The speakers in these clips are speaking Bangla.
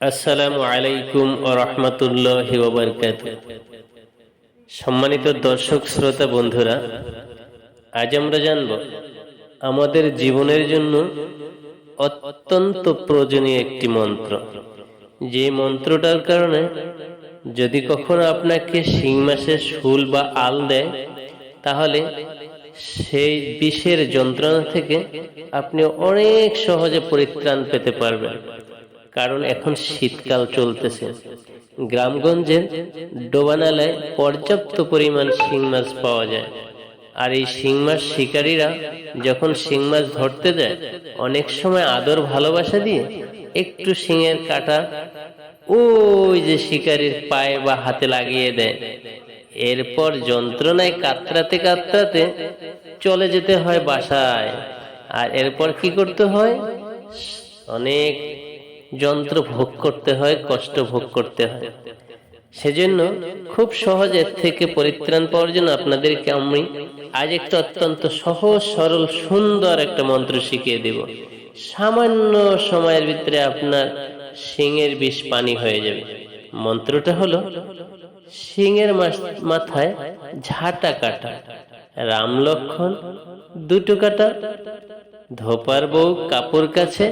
আসসালামু আলাইকুম ও রহমতুল্লাহ সম্মানিত দর্শক, শ্রোতা, বন্ধুরা, আজ আমরা জানব আমাদের জীবনের জন্য অত্যন্ত প্রয়োজনীয় একটি মন্ত্র। যে মন্ত্রটার কারণে যদি কখনো আপনাকে শিং মাসের শুল বা আল দেয়, তাহলে সেই বিষের যন্ত্রণা থেকে আপনি অনেক সহজে পরিত্রাণ পেতে পারবেন। কারণ এখন শীতকাল চলতেছে। গ্রামগঞ্জের ডোবানালায় পর্যাপ্ত পরিমাণ শিং মাছ পাওয়া যায়। আর এই শিং মাছ শিকারীরা যখন শিং মাছ ধরতে যায়, অনেক সময় আদর ভালোবাসা দিয়ে একটু শিঙের কাটা ওই যে শিকারীর পায়ে বা হাতে লাগিয়ে দেয়। এরপর যন্ত্রণায় কাতরাতে কাতরাতে চলে যেতে হয় বাসায়। আর এরপর কি করতে হয়? অনেক যন্ত্র ভোগ করতে হয়, কষ্ট ভোগ করতে হয়। সেজন্য খুব সহজ এর থেকে পরিত্রাণ পাওয়ার জন্য আপনাদেরকে আমি আজ একটা অত্যন্ত সহজ, সরল, সুন্দর একটা মন্ত্র শিখিয়ে দেব। সামান্য সময়ের ভিতরে আপনার সিংয়ের বিষ পানি হয়ে যাবে। মন্ত্রটা হলো সিংয়ের মাথায় ঝাঁটা কাটা। রাম লক্ষণ দুটো কাটা ধোপার বউ কাপড় কাছে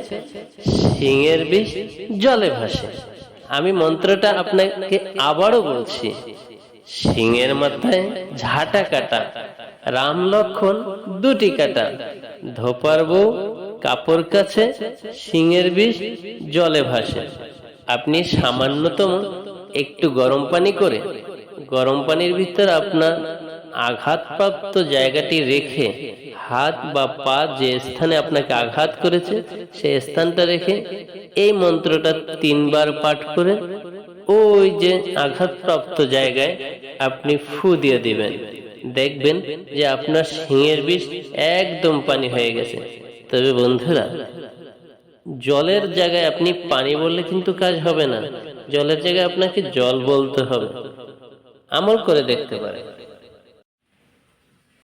সিংয়ের বিষ জলে ভাসে। আমি মন্ত্রটা আপনাকে আবারও বলছি সিংয়ের মাথায় ঝাঁটা কাটা, রাম লক্ষণ দুটি কাটা। ধোপার বউ কাপড় কাছে সিংয়ের বিষ জলে ভাসে। আপনি সামান্যতম একটু গরম পানি করে, গরম পানির ভিতর আপনার আঘাতপ্রাপ্ত জায়গাটি রেখে হাত বা পা যে স্থানে আপনাকে আঘাত করেছে, সেই স্থানটা রেখে এই মন্ত্রটা তিনবার পাঠ করে ওই যে আঘাতপ্রাপ্ত জায়গায় আপনি ফু দিয়ে দিবেন। দেখবেন যে আপনার শিঙের বিষ একদম পানি হয়ে গেছে। তবে বন্ধুরা, জলের জায়গায় আপনি পানি বললে কিন্তু কাজ হবে না। জলের জায়গায় আপনাকে জল বলতে হবে। আমল করে দেখতে পারেন।